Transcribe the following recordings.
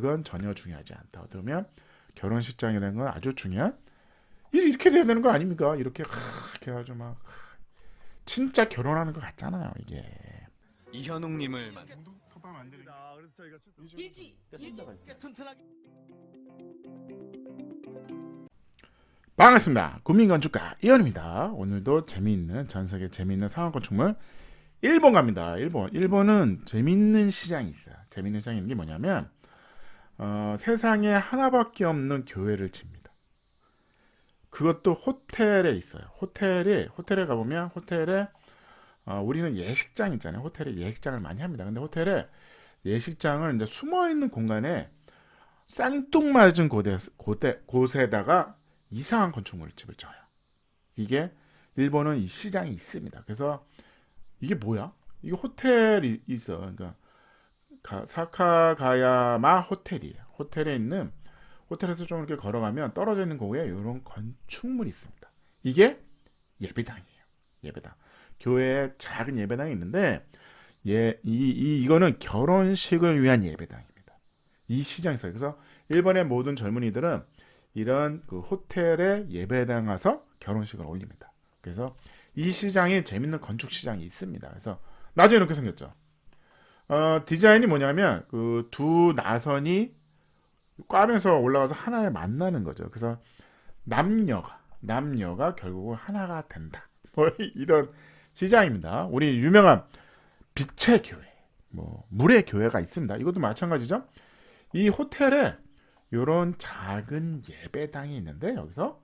그건 전혀 중요하지 않다. 보면 결혼식장이라는 건 아주 중요한 일 이렇게 돼야 되는 거 아닙니까? 이렇게 하, 이렇게 아주 막 진짜 결혼하는 것 같잖아요. 이게 이현웅님을 만 튼튼하게 반갑습니다. 국민건축가 이현입니다. 오늘도 재미있는 전 세계 재미있는 상황 건축물 일본 갑니다. 일본. 일본은 재미있는 시장이 있어요. 재미있는 시장이 있는 게 뭐냐면 어, 세상에 하나밖에 없는 교회를 칩니다. 그것도 호텔에 있어요. 호텔에 호텔에 가보면 호텔에 어, 우리는 예식장 있잖아요. 호텔에 예식장을 많이 합니다. 근데 호텔에 예식장을 이제 숨어 있는 공간에 쌍뚱맞은 곳에, 곳에, 곳에다가 이상한 건축물 집을 져요. 이게 일본은 이 시장이 있습니다. 그래서 이게 뭐야? 이게 호텔이 있어. 그러니까 가- 사카가야마 호텔이에요. 호텔에 있는 호텔에서 좀 이렇게 걸어가면 떨어져 있는 곳에 이런 건축물이 있습니다. 이게 예배당이에요. 예배당. 교회에 작은 예배당이 있는데 예, 이, 이 이거는 결혼식을 위한 예배당입니다. 이 시장이 있어요. 그래서 일본의 모든 젊은이들은 이런 그 호텔에 예배당 가서 결혼식을 올립니다. 그래서 이 시장에 재밌는 건축 시장이 있습니다. 그래서 나중에 이렇게 생겼죠. 어, 디자인이 뭐냐면 그 두 나선이 꽈면서 올라가서 하나에 만나는 거죠. 그래서 남녀가 남녀가 결국은 하나가 된다. 뭐 이런 시장입니다. 우리 유명한 빛의 교회, 뭐 물의 교회가 있습니다. 이것도 마찬가지죠. 이 호텔에 이런 작은 예배당이 있는데 여기서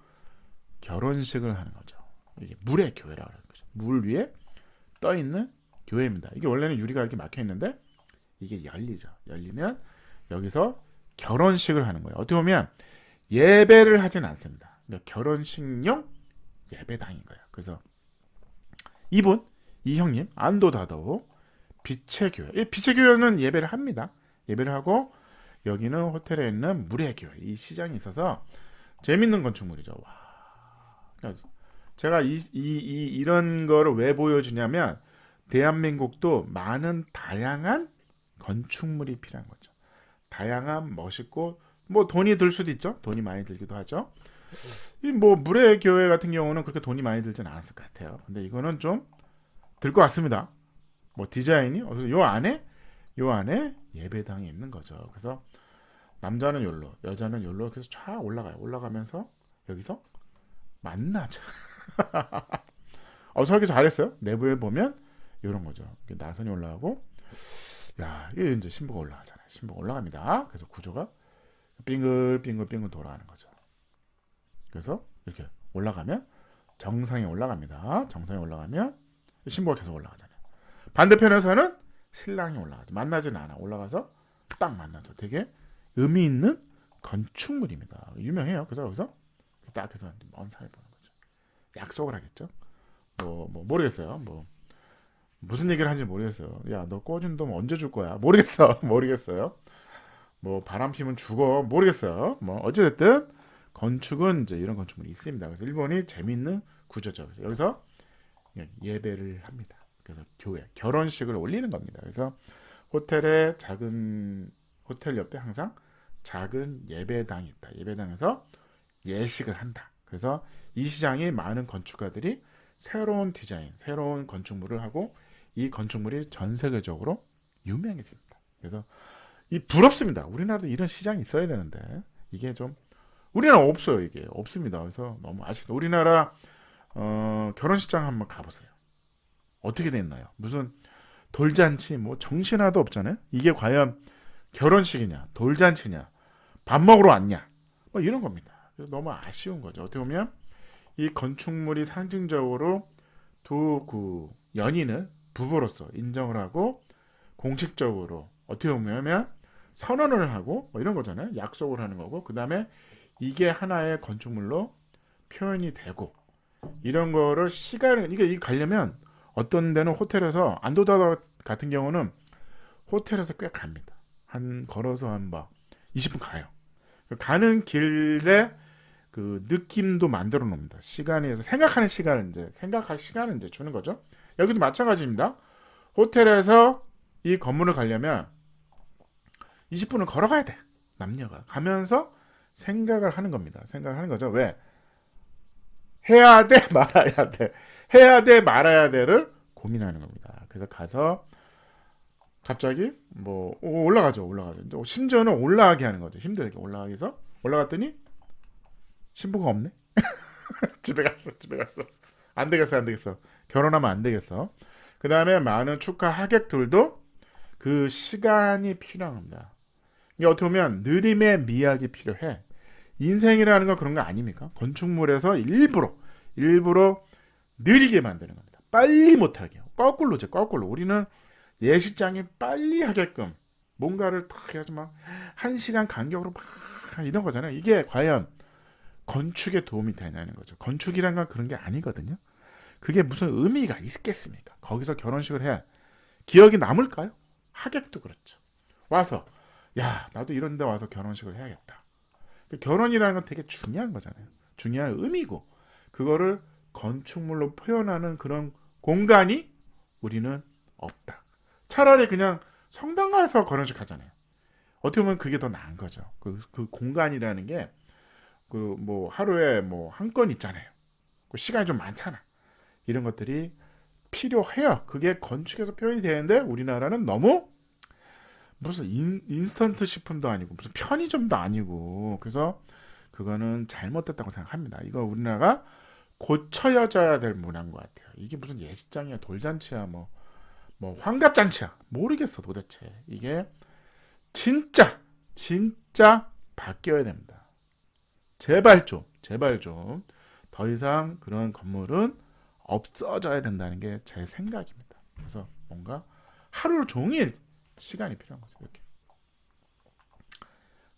결혼식을 하는 거죠. 이게 물의 교회라고 하는 거죠. 물 위에 떠 있는 교회입니다. 이게 원래는 유리가 이렇게 막혀 있는데 이게 열리죠. 열리면 여기서 결혼식을 하는 거예요. 어떻게 보면 예배를 하진 않습니다. 그러니까 결혼식용 예배당인 거예요. 그래서 이분 이 형님 안도 다도 빛의 교회. 이 빛의 교회는 예배를 합니다. 예배를 하고 여기는 호텔에 있는 물의 교회. 이 시장이 있어서 재밌는 건축물이죠. 와. 그러니까 제가 이, 이, 이, 이런 거를 왜 보여주냐면 대한민국도 많은 다양한 건축물이 필요한 거죠. 다양한 멋있고 뭐 돈이 들 수도 있죠. 돈이 많이 들기도 하죠. 이뭐 물의 교회 같은 경우는 그렇게 돈이 많이 들진 않았을 것 같아요. 근데 이거는 좀 들 것 같습니다. 뭐 디자인이 요 안에 요 안에 예배당이 있는 거죠. 그래서 남자는 열로, 여자는 열로 그래서 쫙 올라가요. 올라가면서 여기서 만나죠. 어, 설계 잘했어요. 내부에 보면 이런 거죠. 나선이 올라가고, 야, 이게 이제 신부가 올라가잖아요. 신부가 올라갑니다. 그래서 구조가 빙글빙글빙글 돌아가는 거죠. 그래서 이렇게 올라가면 정상에 올라갑니다. 정상에 올라가면 신부가 계속 올라가잖아요. 반대편에서는 신랑이 올라가죠. 만나진 않아. 올라가서 딱 만나죠. 되게 의미 있는 건축물입니다. 유명해요. 그래서 여기서 딱 해서 먼 산을 보는 거죠. 약속을 하겠죠. 뭐, 뭐 모르겠어요. 뭐 무슨 얘기를 하는지 모르겠어요. 야, 너 꿔준 돈 언제 줄 거야? 모르겠어. 모르겠어요. 뭐 바람 피면 죽어. 모르겠어요. 뭐 어찌 됐든 건축은 이제 이런 건축물이 있습니다. 그래서 일본이 재밌는 구조죠. 그래서 여기서 예배를 합니다. 그래서 교회 결혼식을 올리는 겁니다. 그래서 호텔에 작은 호텔 옆에 항상 작은 예배당이 있다. 예배당에서 예식을 한다. 그래서 이 시장에 많은 건축가들이 새로운 디자인, 새로운 건축물을 하고 이 건축물이 전 세계적으로 유명해집니다. 그래서 이 부럽습니다. 우리나라도 이런 시장이 있어야 되는데 이게 좀 우리나라 없어요. 이게 없습니다. 그래서 너무 아쉽다. 우리나라 어, 결혼식장 한번 가보세요. 어떻게 됐나요? 무슨 돌잔치 뭐 정신하도 없잖아요. 이게 과연 결혼식이냐, 돌잔치냐, 밥 먹으러 왔냐, 뭐 이런 겁니다. 그래서 너무 아쉬운 거죠. 어떻게 보면 이 건축물이 상징적으로 두 그 연인을 부부로서 인정을 하고 공식적으로 어떻게 보면 선언을 하고 뭐 이런 거잖아요. 약속을 하는 거고 그 다음에 이게 하나의 건축물로 표현이 되고 이런 거를 시간을 이게 이 가려면 어떤 데는 호텔에서 안도다 같은 경우는 호텔에서 꽤 갑니다. 한 걸어서 한뭐 20분 가요. 가는 길에 그 느낌도 만들어 놓습니다. 시간에서 생각하는 시간을 이제 생각할 시간을 이제 주는 거죠. 여기도 마찬가지입니다. 호텔에서 이 건물을 가려면 20분을 걸어가야 돼. 남녀가 가면서 생각을 하는 겁니다. 생각을 하는 거죠. 왜? 해야 돼, 말아야 돼. 해야 돼, 말아야 돼를 고민하는 겁니다. 그래서 가서 갑자기 뭐 오, 올라가죠, 올라가죠. 심지어는 올라가게 하는 거죠. 힘들게 올라가게 해서 올라갔더니 신부가 없네. 집에 갔어, 집에 갔어. 안 되겠어, 안 되겠어. 결혼하면 안 되겠어. 그 다음에 많은 축하 하객들도 그 시간이 필요합니다. 이게 어떻게 보면 느림의 미학이 필요해. 인생이라는 건 그런 거 아닙니까? 건축물에서 일부러 일부러 느리게 만드는 겁니다. 빨리 못하게 거꾸로죠, 거꾸로. 우리는 예식장이 빨리 하게끔 뭔가를 탁 해가지고 막 한 시간 간격으로 막 이런 거잖아요. 이게 과연 건축에 도움이 되냐는 거죠. 건축이란 건 그런 게 아니거든요. 그게 무슨 의미가 있겠습니까? 거기서 결혼식을 해 기억이 남을까요? 하객도 그렇죠. 와서 야 나도 이런 데 와서 결혼식을 해야겠다. 그 결혼이라는 건 되게 중요한 거잖아요. 중요한 의미고 그거를 건축물로 표현하는 그런 공간이 우리는 없다. 차라리 그냥 성당 가서 결혼식 하잖아요. 어떻게 보면 그게 더 나은 거죠. 그, 그 공간이라는 게 그 뭐 하루에 뭐 한 건 있잖아요. 그 시간이 좀 많잖아. 이런 것들이 필요해요. 그게 건축에서 표현이 되는데 우리나라는 너무 무슨 인, 인스턴트 식품도 아니고 무슨 편의점도 아니고 그래서 그거는 잘못됐다고 생각합니다. 이거 우리나라가 고쳐져야 될 문화인 것 같아요. 이게 무슨 예식장이야 돌잔치야 뭐 뭐 환갑잔치야 모르겠어 도대체 이게 진짜 진짜 바뀌어야 됩니다. 제발 좀 제발 좀 더 이상 그런 건물은 없어져야 된다는 게 제 생각입니다. 그래서 뭔가 하루 종일 시간이 필요한 거죠. 이렇게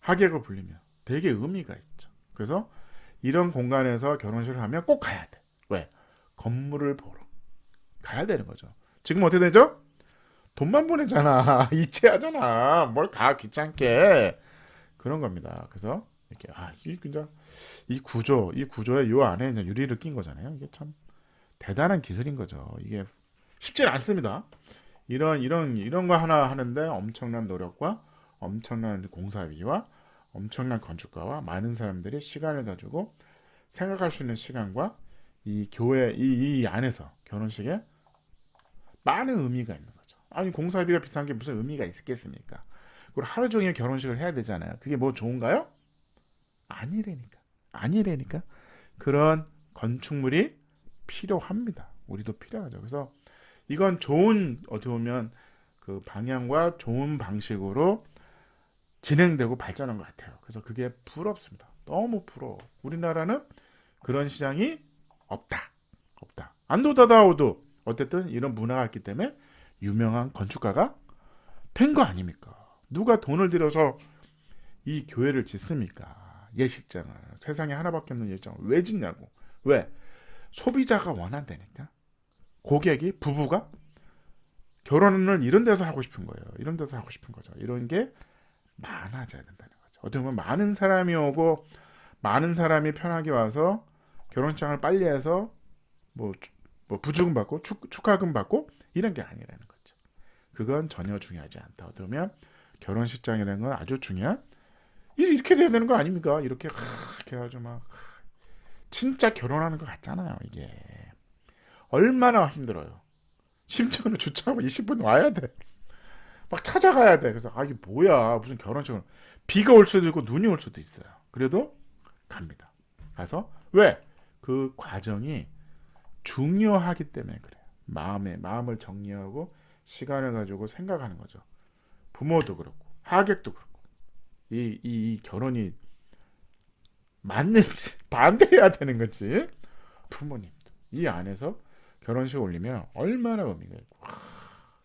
하객을 불리면 되게 의미가 있죠. 그래서 이런 공간에서 결혼식을 하면 꼭 가야 돼. 왜? 건물을 보러 가야 되는 거죠. 지금 어떻게 되죠? 돈만 보내잖아. 이체하잖아. 뭘 가 귀찮게 그런 겁니다. 그래서 이렇게 아이 그냥 이 구조, 이 구조에 요 안에 그냥 유리를 낀 거잖아요. 이게 참 대단한 기술인 거죠. 이게 쉽지 않습니다. 이런 이런 이런 거 하나 하는데 엄청난 노력과 엄청난 공사비와 엄청난 건축가와 많은 사람들이 시간을 가지고 생각할 수 있는 시간과 이 교회 이, 이 안에서 결혼식에 많은 의미가 있는 거죠. 아니 공사비가 비싼 게 무슨 의미가 있겠습니까? 그리고 하루 종일 결혼식을 해야 되잖아요. 그게 뭐 좋은가요? 아니래니까. 아니래니까. 그런 건축물이 필요합니다. 우리도 필요하죠. 그래서 이건 좋은 어떻게 보면 그 방향과 좋은 방식으로 진행되고 발전한 것 같아요. 그래서 그게 부럽습니다. 너무 부러워. 우리나라는 그런 시장이 없다. 없다. 안도다다오도 어쨌든 이런 문화가 있기 때문에 유명한 건축가가 된 거 아닙니까? 누가 돈을 들여서 이 교회를 짓습니까? 예식장을 세상에 하나밖에 없는 예식장을 왜 짓냐고? 왜? 소비자가 원한다니까. 고객이 부부가 결혼을 이런 데서 하고 싶은 거예요. 이런 데서 하고 싶은 거죠. 이런 게 많아져야 된다는 거죠. 어떻게 보면 많은 사람이 오고 많은 사람이 편하게 와서 결혼식장을 빨리 해서 뭐, 주- 뭐 부주금 받고 축, 축하금 받고 이런 게 아니라는 거죠. 그건 전혀 중요하지 않다. 어떻게 보면 결혼식장이라는 건 아주 중요한 이- 이렇게 돼야 되는 거 아닙니까? 이렇게 하, 이렇게 아주 막 진짜 결혼하는 것 같잖아요. 이게 얼마나 힘들어요. 심지어는 주차하고 20분 와야 돼. 막 찾아가야 돼. 그래서 아 이게 뭐야 무슨 결혼식을 비가 올 수도 있고 눈이 올 수도 있어요. 그래도 갑니다. 가서 왜 그 과정이 중요하기 때문에 그래요. 마음에 마음을 정리하고 시간을 가지고 생각하는 거죠. 부모도 그렇고 하객도 그렇고 이, 이, 이 결혼이 맞는지 반대해야 되는 건지 부모님도 이 안에서 결혼식 올리면 얼마나 의미가 있고 하,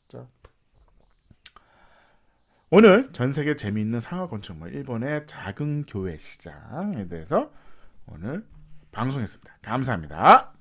진짜 오늘 전 세계 재미있는 상하 건축물 일본의 작은 교회 시장에 대해서 오늘 방송했습니다. 감사합니다.